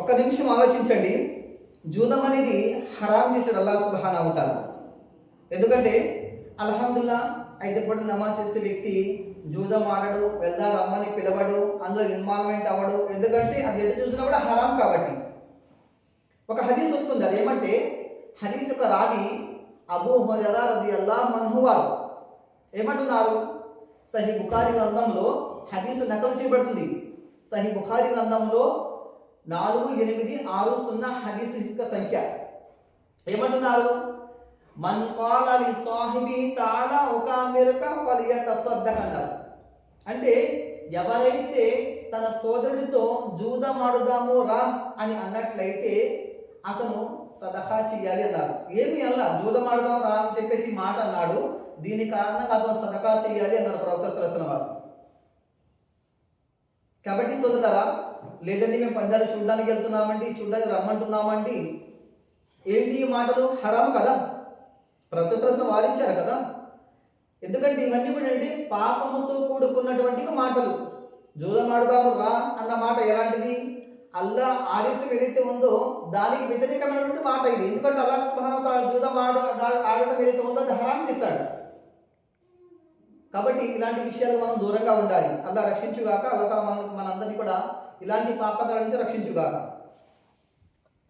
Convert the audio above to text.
ఒక నిమిషం ఆలోచించండి. జూదం అనేది హరాం చేశాడు అల్లా సుబహాన్ అవుతాను ఎందుకంటే అల్హమ్దుల్లా ఐదు పూట నమాజ్ చేసే వ్యక్తి జూదం ఆడడు వెళ్దా రమ్మని పిలవడు అందులో ఇన్వాల్వ్మెంట్ అవ్వడు. ఎందుకంటే అది ఎటు చూసినా కూడా హరాం కాబట్టి. ఒక హదీస్ వస్తుంది అదేమంటే హదీస్ యొక్క రావి అబూ హురైరా రది అల్లా వారు ఏమంటున్నారు? సహీ బుఖారి గ్రంథంలో హదీసు నకలు చేయబడుతుంది. సహీ బుఖారి గ్రంథంలో నాలుగు ఎనిమిది ఆరు సున్నా హదీస్ యొక్క సంఖ్య. ఏమంటున్నారు? మన్ పాలలి సాహిబి తాలా ఒక మెరుక ఫలియత సద్దకన్నారు అంటే ఎవరైతే తన సోదరుడితో జూదమాడుదాము రా అని అన్నట్లయితే అతను సదహా చేయాలి అన్నారు. ఏమి అలా జూదమాడుదాం రా అని చెప్పేసి మాట అన్నాడు. దీని కారణంగా అతను సదకా చేయాలి అన్నారు ప్రవక్త సరసన వారు. కాబట్టి సోదరులారా లేదండి మేము పందాలు చూడడానికి వెళ్తున్నామండి చూడడానికి రమ్మంటున్నామండి. ఏంటి ఈ మాటలు? హరాం కదా? ప్రవక్త వారించారు కదా? ఎందుకంటే ఇవన్నీ కూడా ఏంటి? పాపముతో కూడుకున్నటువంటి మాటలు. జూదమాడుదాము రా అన్న మాట ఎలాంటిది? అల్లా ఆలస్యం ఏదైతే ఉందో దానికి వ్యతిరేకమైనటువంటి మాట ఇది. ఎందుకంటే అల్లా స్మహన జూదం ఆడ ఆడటం ఏదైతే ఉందో అది హరాం చేశాడు. కాబట్టి ఇలాంటి విషయాలు మనం దూరంగా ఉండాలి. అలా రక్షించుగాక అలా మన మనందరినీ కూడా ఇలాంటి పాపకాల నుంచి రక్షించుగాక.